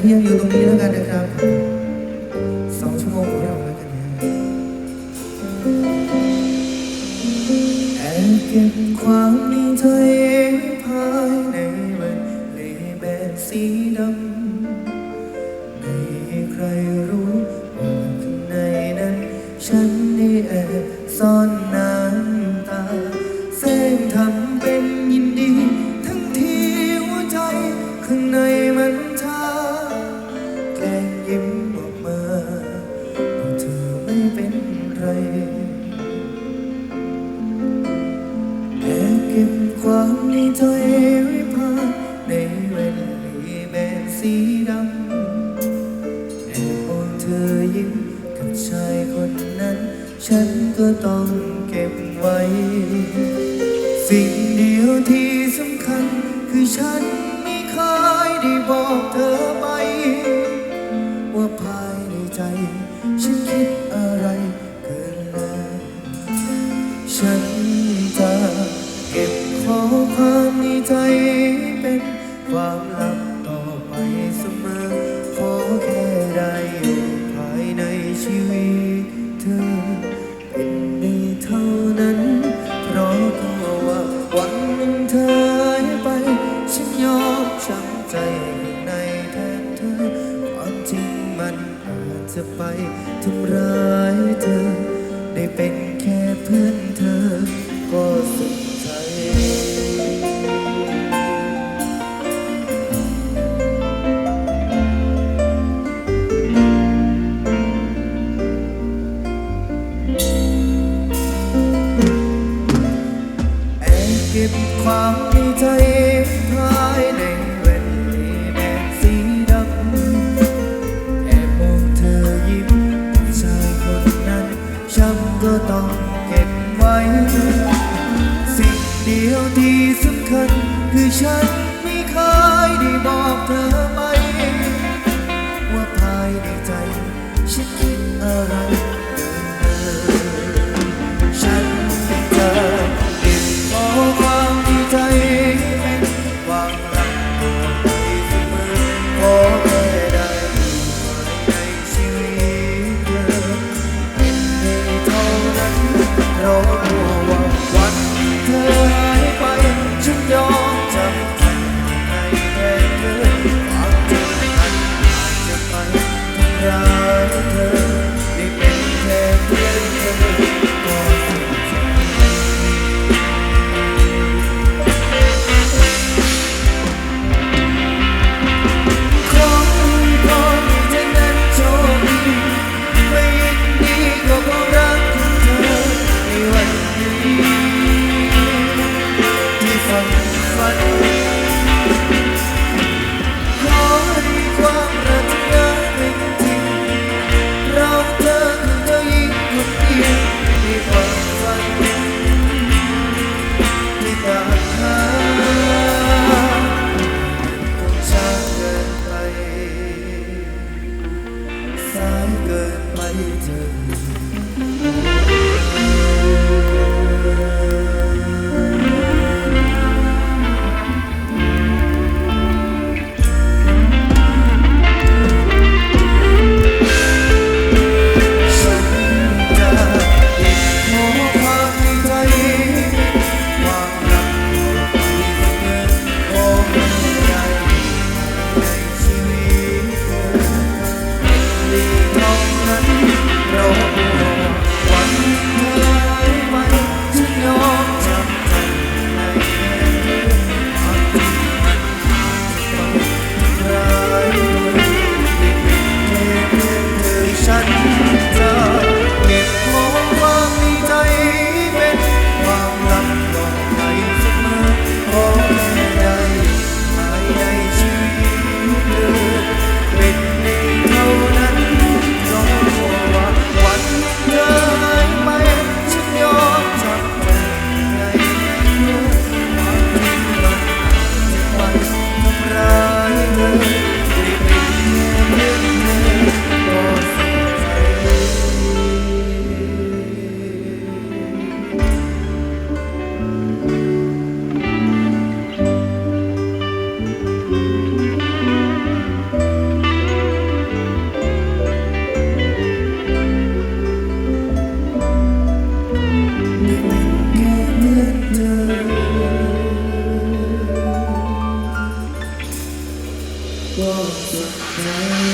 ที่ยังอยู่ตรงนี้แล้วกันนะครับสองชั่วโมงของเราแล้วกันนะแอบเก็บความในใจภายในมันเลยแบบสีดำ ไรแอบเก็บความในใจไว้ภายในเวลาแบบสีดำแอบมองเธอยิ้มกับชายคนนั้น ฉันก็ต้องเก็บไว้ สิ่งเดียวที่สำคัญคือฉันไม่เคยได้บอกเธอ ฉันจะเก็บข้อความในใจเป็นความลับต่อไปเสมอ ขอแค่ได้อยู่ภายในชีวิตเธอ เป็นได้เท่านั้น เพราะกลัวว่าวันหนึ่งเธอไป ฉันยอมช้ำใจข้างในแทนเธอ ความจริงมันอาจจะไปทำร้ายเธอ ได้เป็นแค่เพื่อน คัญคือฉันไม่เคยได้บอกเธอไป ว่าภายในใจ ฉันคิดอะไรเออฉันจะเก็บข้อความที่ใจเป็นความรักต่อไปเสมอขอแค่ได้อยู่ภายในชีวิตเธอเป็นได้เท่านั้นเพราะว่าวันเธอ ค ก็สุดใจ